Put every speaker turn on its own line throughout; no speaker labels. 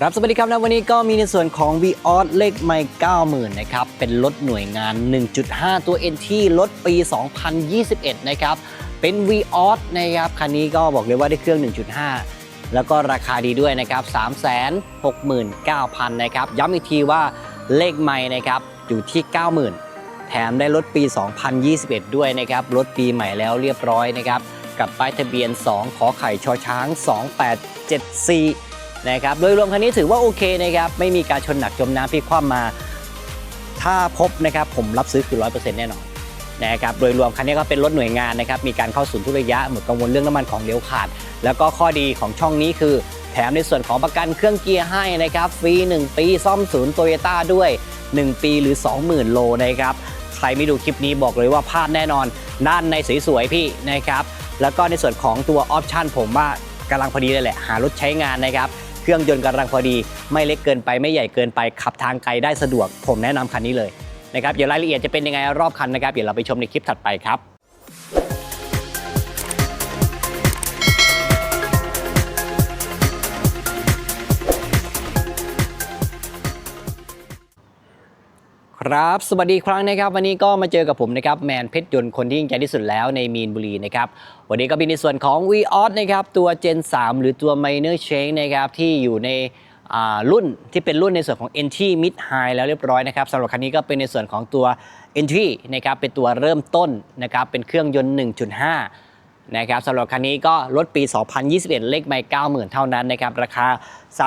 ครับสวัสดีครับนะวันนี้ก็มีในส่วนของ v ีออสเลขไม่90,000นะครับ เป็นรถหน่วยงาน 1.5 ตัว NT รถปี 2021 นะครับ เป็น v ีออสนะครับ คันนี้ก็บอกเลยว่าได้เครื่อง 1.5 แล้วก็ราคาดีด้วยนะครับ 369,000 นะครับ ย้ำอีกทีว่าเลขไม่นะครับ อยู่ที่ 90,000 แถมได้รถปี 2021 ด้วยนะครับ รถปีใหม่แล้วเรียบร้อยนะครับ กับป้ายทะเบียน 2 ขอไข่ชอช้าง 2874 นะครับโดยรวมคันนี้ถือว่าโอเคนะครับไม่มีการชนหนักจมน้ำพลิกคว่ำมา ถ้าพบนะครับผมรับซื้อคือ 100%แน่นอนนะครับโดยรวมคันนี้ก็เป็นรถหน่วยงานนะครับมีการเข้าศูนย์ทุกระยะหมดกังวลเรื่องน้ำมันของเหลวขาด แล้วก็ข้อดีของช่องนี้คือ แถมในส่วนของประกันเครื่องเกียร์ให้นะครับฟรี 1 ปีซ่อมศูนย์โตโยต้าด้วย 1 ปีหรือ 20,000 โลนะครับใครไม่ดูคลิปนี้บอกเลยว่าพลาดแน่นอนด้านในสวยๆพี่นะครับแล้วก็ในส่วนของตัวออปชันผมว่ากำลังพอดีเลยแหละ หารถใช้งานนะครับ เครื่องยนต์กำลังพอดี ไม่เล็กเกินไปไม่ใหญ่เกินไปขับทางไกลได้สะดวก ผมแนะนำคันนี้เลยนะครับเดี๋ยวรายละเอียดจะเป็นยังไงรอบคันนะครับเดี๋ยวเราไปชมในคลิปถัดไปครับ ครับ สวัสดีครั้งนะครับ วันนี้ก็มาเจอกับผมนะครับแมนเพชรยนต์คนที่ยิ่งใหญ่ที่สุดแล้วในมีนบุรีนะครับ วันนี้ก็มีในส่วนของ v ีออนะครับตัว Gen 3 หรือตัว Minor Change นะครับที่อยู่ในรุ่นที่เป็นรุ่นในส่วนของ Entry Mid High แล้วเรียบร้อยนะครับสำหรับคันนี้ก็เป็นในส่วนของตัว Entry นะครับเป็นตัวเริ่มต้นนะครับเป็นเครื่องยนต์ 1.5นะครับสำหรับคันนี้ก็รถปี 2021 เลขไม่90,000 เท่านั้นนะครับ ราคา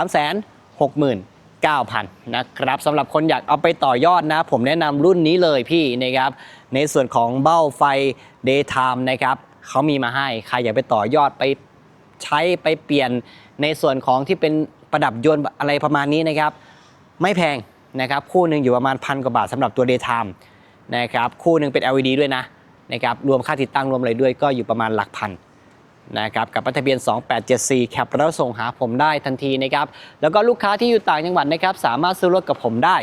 360,000 9,000นะครับสำหรับคนอยากเอาไปต่อยอดนะ ผมแนะนำรุ่นนี้เลยพี่นะครับ ในส่วนของเบ้าไฟ Daytime นะครับเขามีมาให้ ใครอยากไปต่อยอดไปใช้ไปเปลี่ยนในส่วนของที่เป็นประดับยนต์อะไรประมาณนี้นะครับ ไม่แพงนะครับ คู่หนึ่งอยู่ประมาณพันกว่าบาทสำหรับตัว Daytime นะครับ คู่หนึ่งเป็น LED ด้วยนะนะครับ รวมค่าติดตั้งรวมอะไรด้วยก็อยู่ประมาณหลักพัน นะครับกับป้ายทะเบียน 2874แคปแล้วส่งหาผมได้ทันทีนะครับแล้วก็ลูกค้าที่อยู่ต่างจังหวัดนะครับสามารถซื้อรถกับผมได้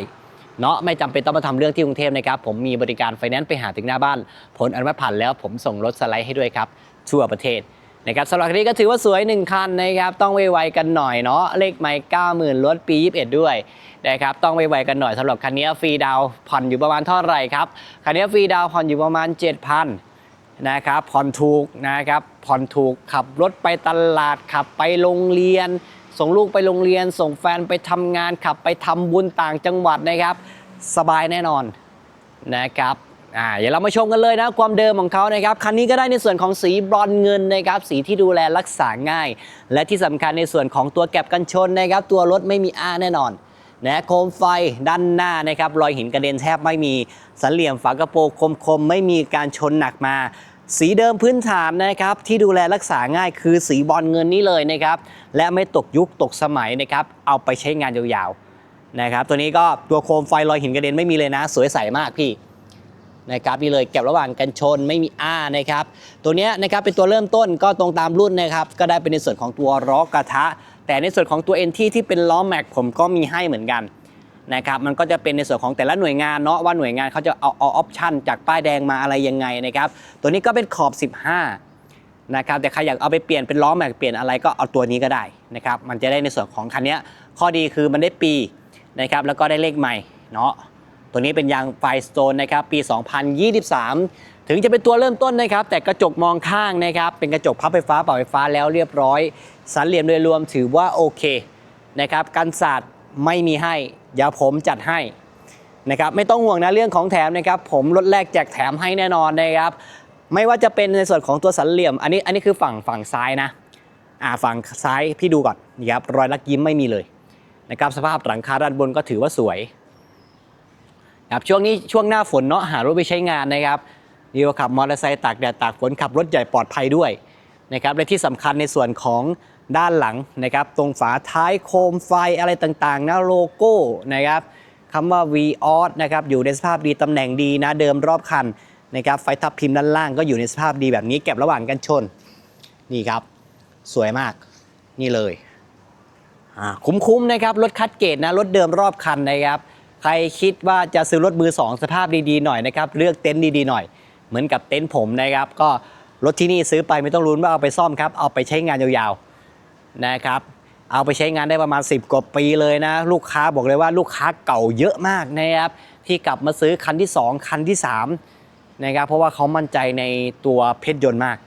เนาะไม่จำเป็นต้องมาทำเรื่องที่กรุงเทพนะครับผมมีบริการไฟแนนซ์ไปหาถึงหน้าบ้าน ผลอนุมัติผ่านแล้วผมส่งรถสไลด์ให้ด้วยครับทั่วประเทศนะครับสำหรับคันนี้ก็ถือว่าสวย 1 คันนะครับต้องไวๆกันหน่อยเนาะเลขไม่90,000รถปี 21 ด้วยนะครับต้องไวๆกันหน่อยสำหรับคันนี้ฟรีดาวผ่อนอยู่ประมาณเท่าไหร่ครับคันนี้ฟรีดาวผ่อนอยู่ประมาณ 7,000 นะครับผ่อนถูกนะครับผ่อนถูกขับรถไปตลาดขับไปโรงเรียน ส่งลูกไปโรงเรียน ส่งแฟนไปทำงานขับไปทำบุญต่างจังหวัดนะครับ สบายแน่นอนนะครับอ่าเดี๋ยวเรามาชมกันเลยนะความเดิมของเขานะครับคันนี้ก็ได้ในส่วนของสีบรอนเงินนะครับสีที่ดูแลรักษาง่าย และที่สำคัญในส่วนของตัวแก็บกันชนนะครับตัวรถไม่มีอ้าแน่นอน นะโคมไฟด้านหน้านะครับรอยหินกระเด็นแทบไม่มีสันเหลี่ยมฝากระโปรงคมๆไม่มีการชนหนักมา สีเดิมพื้นฐานนะครับที่ดูแลรักษาง่ายคือสีบอลเงินนี้เลยนะครับและไม่ตกยุคตกสมัยนะครับเอาไปใช้งานยาวๆนะครับตัวนี้ก็ตัวโคมไฟรอยหินกระเด็นไม่มีเลยนะ สวยใสมากพี่นะครับนี่เลยเก็บระหว่างกันชนไม่มีอ้านะครับตัวนี้นะครับเป็นตัวเริ่มต้นก็ตรงตามรุ่นนะครับก็ได้เป็นในส่วนของตัวล้อกระทะ แต่ในส่วนของตัว NT ที่เป็นล้อแม็กผมก็มีให้เหมือนกันนะครับมันก็จะเป็นในส่วนของแต่ละหน่วยงานเนาะว่าหน่วยงานเขาจะเอาเอาออปชันจากป้ายแดงมาอะไรยังไงนะครับตัวนี้ก็เป็นขอบ 15นะครับแต่ใครอยากเอาไปเปลี่ยนเป็นล้อแม็กเปลี่ยนอะไรก็เอาตัวนี้ก็ได้นะครับมันจะได้ในส่วนของคันนี้ข้อดีคือมันได้ปีนะครับแล้วก็ได้เลขใหม่เนาะตัวนี้เป็นยางไฟสโตนนะครับปี 2023 ถึงจะเป็นตัวเริ่มต้นนะครับแต่กระจกมองข้างนะครับเป็นกระจกพับไฟฟ้าเป่าไฟฟ้าแล้วเรียบร้อย สันเหลี่ยมโดยรวมถือว่าโอเคนะครับกันศาสตร์ไม่มีให้เดี๋ยวผมจัดให้นะครับไม่ต้องห่วงนะเรื่องของแถมนะครับผมลดแรกแจกแถมให้แน่นอนนะครับไม่ว่าจะเป็นในส่วนของตัวสันเหลี่ยม อันนี้อันนี้คือฝั่งฝั่งซ้ายนะอ่าฝั่งซ้ายพี่ดูก่อนนี่ครับรอยลักยิ้มไม่มีเลยนะครับสภาพหลังคาด้านบนก็ถือว่าสวยครับช่วงนี้ช่วงหน้าฝนเนาะหารถไปใช้งานนะครับดีกว่าขับมอเตอร์ไซค์ตากแดดตากฝนขับรถใหญ่ปลอดภัยด้วย นะครับและที่สำคัญในส่วนของด้านหลังนะครับตรงฝาท้ายโคมไฟอะไรต่างๆนะโลโก้นะครับคำว่า v ีออสนะครับอยู่ในสภาพดีตำแหน่งดีนะเดิมรอบคันนะครับไฟทับพิมพ์ด้านล่างก็อยู่ในสภาพดีแบบนี้เก็บระหว่างกันชน นี่ครับ สวยมากนี่เลยคุ้มๆนะครับรถคัดเกรดนะรถเดิมรอบคันนะครับ ใครคิดว่าจะซื้อรถมือสองสภาพดีๆหน่อยนะครับเลือกเต็นท์ดีๆหน่อย เหมือนกับเต็นท์ผมนะครับก็ รถที่นี่ซื้อไปไม่ต้องรุ้นว่าเอาไปซ่อมครับ เอาไปใช้งานยาวๆนะครับ เอาไปใช้งานได้ประมาณ 10 กว่าปีเลยนะ ลูกค้าบอกเลยว่าลูกค้าเก่าเยอะมากนะครับ ที่กลับมาซื้อคันที่ 2 คันที่3นะครับ เพราะว่าเขามั่นใจในตัวเพชรยนต์มาก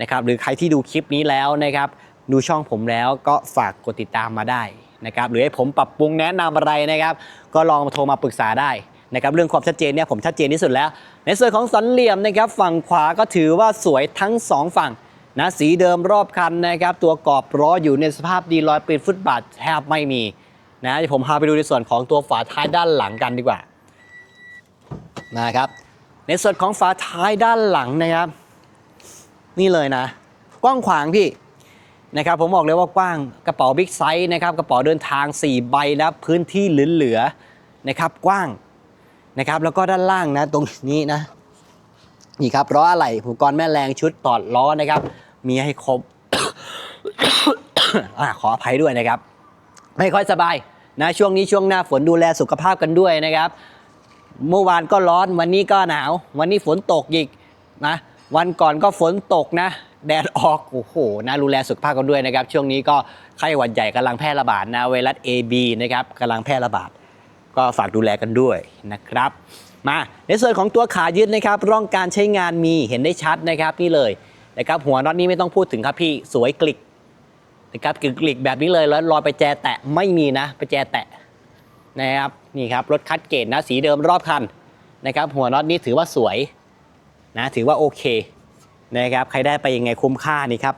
นะครับ หรือใครที่ดูคลิปนี้แล้วนะครับ ดูช่องผมแล้วก็ฝากกดติดตามมาได้นะครับ หรือให้ผมปรับปรุงแนะนำอะไรนะครับ ก็ลองโทรมาปรึกษาได้ นะครับเรื่องความชัดเจนเนี่ยผมชัดเจนที่สุดแล้ว ในส่วนของสันเหลี่ยมนะครับฝั่งขวาก็ถือว่าสวยทั้งสองฝั่งนะสีเดิมรอบคันนะครับตัวกรอบล้ออยู่ในสภาพดีรอยปลี่ยนฟุตบาทแทบไม่มีนะเดี๋ยวผมพาไปดูในส่วนของตัวฝาท้ายด้านหลังกันดีกว่านะครับในส่วนของฝาท้ายด้านหลังนะครับ นี่เลยนะ กว้างขวางพี่นะครับผมบอกเลยว่ากว้างกระเป๋าบิ๊กไซส์นะครับกระเป๋าเดินทาง 4 ใบนะพื้นที่เหลือๆนะครับกว้าง นะครับ แล้วก็ด้านล่างนะตรงนี้นะนี่ครับล้ออะไหล่อุปกรณ์แม่แรงชุดตอดล้อนะครับ มีให้ครบอขออภัยด้วยนะครับ ไม่ค่อยสบายนะช่วงนี้ช่วงหน้าฝนดูแลสุขภาพกันด้วยนะครับ เมื่อวานก็ร้อนวันนี้ก็หนาว วันนี้ฝนตกอีกนะวันก่อนก็ฝนตกนะแดดออกโอ้โหนะดูแลสุขภาพกันด้วยนะครับ ช่วงนี้ก็ไข้หวัดใหญ่กำลังแพร่ระบาดนะไวรัส AB นะครับกำลังแพร่ระบาด ก็ฝากดูแลกันด้วยนะครับ มาในส่วนของตัวขายึดนะครับร่องการใช้งานมีเห็นได้ชัดนะครับนี่เลยนะครับหัวน็อตนี้ไม่ต้องพูดถึงครับพี่สวยกลิกนะครับกลิกๆแบบนี้เลยแล้วรอยไปแจแตะไม่มีนะไปแจแตะนะครับนี่ครับรถคัดเกรดนะสีเดิมรอบคันนะครับหัวน็อตนี้ถือว่าสวยนะถือว่าโอเคนะครับใครได้ไปยังไงคุ้มค่านี่ครับ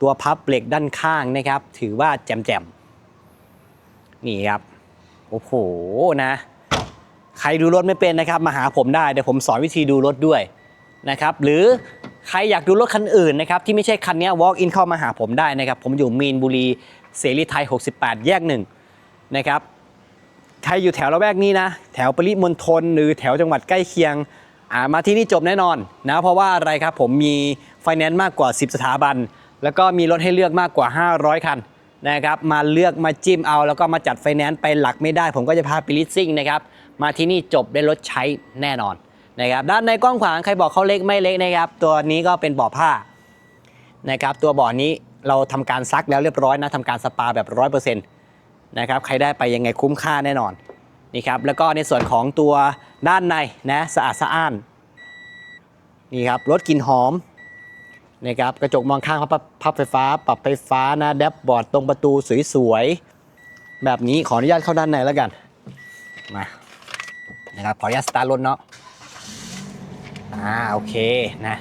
ตัวพับเบรกด้านข้างนะครับ ถือว่าแจ่มๆนี่ครับ โอ้โหนะ ใครดูรถไม่เป็นนะครับ มาหาผมได้เดี๋ยวผมสอนวิธีดูรถด้วยนะครับ หรือใครอยากดูรถคันอื่นนะครับ ที่ไม่ใช่คันนี้ walk in เข้ามาหาผมได้นะครับ ผมอยู่มีนบุรีเสรีไทย 68 แยกหนึ่งนะครับใครอยู่แถวละแวกนี้นะ แถวปริมณฑลหรือแถวจังหวัดใกล้เคียงมาที่นี่จบแน่นอนนะเพราะว่าอะไรครับผมมีไฟแนนซ์มากกว่า 10 สถาบัน แล้วก็มีรถให้เลือกมากกว่า 500 คัน นะครับมาเลือกมาจิ้มเอา แล้วก็มาจัดไฟแนนซ์ไปหลักไม่ได้ ผมก็จะพาไปลิสซิ่งนะครับมาที่นี่จบได้รถใช้แน่นอนนะครับด้านในกว้างขวางใครบอกเขาเล็กไม่เล็กนะครับ ตัวนี้ก็เป็นเบ่อผ้านะครับตัวเบ่อนี้เราทำการซักแล้วเรียบร้อยนะทำการสปาแบบร้อยเปอร์เซ็นต์นะครับใครได้ไปยังไงคุ้มค่าแน่นอนนี่ครับแล้วก็ในส่วนของตัวด้านในนะสะอาดสะอ้านนี่ครับรถกลิ่นหอม นะครับกระจกมองข้างพับพับไฟฟ้า ปรับไฟฟ้านะแดบบอร์ดตรงประตูสวยๆ แบบนี้ขออนุญาตเข้าด้านในแล้วกันมานะครับขออนุญาตสตาร์ทรถเนาะอ่าโอเคนะ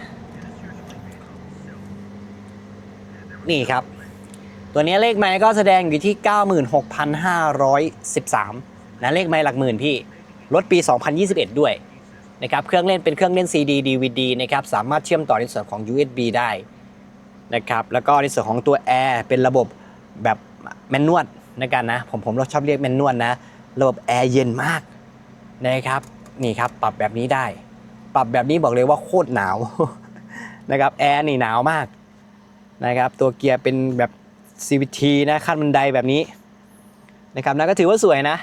นี่ครับ ตัวนี้เลขไม้ก็แสดงอยู่ที่ 96,513นะเลขไม้หลักหมื่นพี่ รถปี 2021 ด้วย นะครับเครื่องเล่นเป็นเครื่องเล่น CD DVD นะครับสามารถเชื่อมต่อในส่วนของ USB ได้นะครับแล้วก็ในส่วนของตัวแอร์เป็นระบบแบบแมนนวลนะกันนะผมผมเราชอบเรียกแมนนวลนะ ระบบแอร์เย็นมากนะครับนี่ครับปรับแบบนี้ได้ ปรับแบบนี้บอกเลยว่าโคตรหนาวนะครับแอร์นี่หนาวมากนะครับตัวเกียร์เป็นแบบ CVT นะขั้นบันไดแบบนี้นะครับนะก็ถือว่าสวยนะ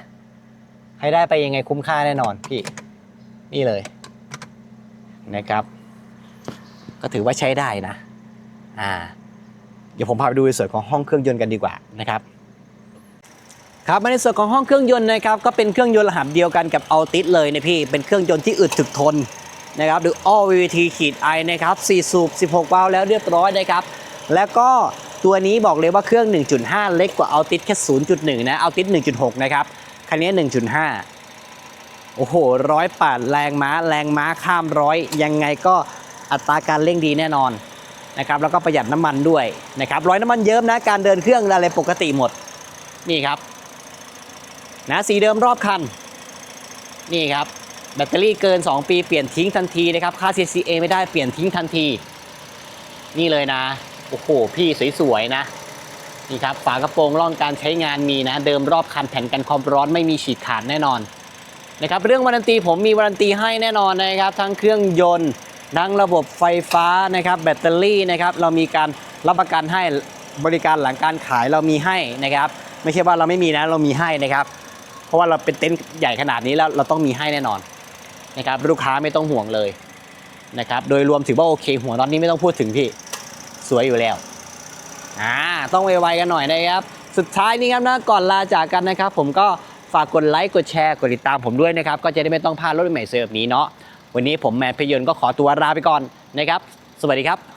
ให้ได้ไปยังไงคุ้มค่าแน่นอนพี่ นี่เลยนะครับ ก็ถือว่าใช้ได้นะ อ่า เดี๋ยวผมพาไปดูในส่วนของห้องเครื่องยนต์กันดีกว่านะครับครับมาในส่วนของห้องเครื่องยนต์นะครับก็เป็นเครื่องยนต์รหัสเดียวกันกับ Altis เลยนะพี่เป็นเครื่องยนต์ที่อึดถึกทนนะครับหรือ All VVT ขีด i นะครับ4สูบ 16 วาล์วแล้วเรียบร้อยนะครับ แล้วก็ตัวนี้บอกเลยว่าเครื่อง 1.5 เล็กกว่า Altis แค่ 0.1 นะ Altis 1.6 นะครับ คันนี้ 1.5 โอ้โหร้อยปดแรงม้าแรงม้าข้ามร้อยยังไงก็อัตราการเร่งดีแน่นอนนะครับแล้วก็ประหยัดน้ำมันด้วยนะครับร้อยน้ำมันเยิ้มนะการเดินเครื่องอะไรปกติหมดนี่ครับนะสีเดิมรอบคันนี่ครับแบตเตอรี่เกิน 2 ปีเปลี่ยนทิ้งทันทีนะครับค่า CCA ไม่ได้เปลี่ยนทิ้งทันที นี่เลยนะโอ้โหพี่สวยๆนะนี่ครับฝากระโปรงร่องการใช้งานมีนะ เดิมรอบคันแผ่นกันความร้อนไม่มีฉีกขาดแน่นอน นะครับเรื่องวารันตีผมมีวารันตีให้แน่นอนนะครับทั้งเครื่องยนต์ทั้งระบบไฟฟ้านะครับแบตเตอรี่นะครับเรามีการรับประกันให้บริการหลังการขายเรามีให้นะครับ ไม่ใช่ว่าเราไม่มีนะเรามีให้นะครับ เพราะว่าเราเป็นเต็นท์ใหญ่ขนาดนี้แล้วเราต้องมีให้แน่นอนนะครับลูกค้าไม่ต้องห่วงเลยนะครับโดยรวมถือว่าโอเค หัวน็อตนี้ไม่ต้องพูดถึงพี่สวยอยู่แล้วอ่าต้องไวๆกันหน่อยนะครับสสุดท้ายนี้ครับนะก่อนลาจากกันนะครับ ผมก็ ฝากกดไลค์กดแชร์กดติดตามผมด้วยนะครับ ก็จะได้ไม่ต้องพลาดรถใหม่เซอร์ฟนี้เนาะวันนี้ผมแมนพยนต์ก็ขอตัวลาไปก่อนนะครับ สวัสดีครับ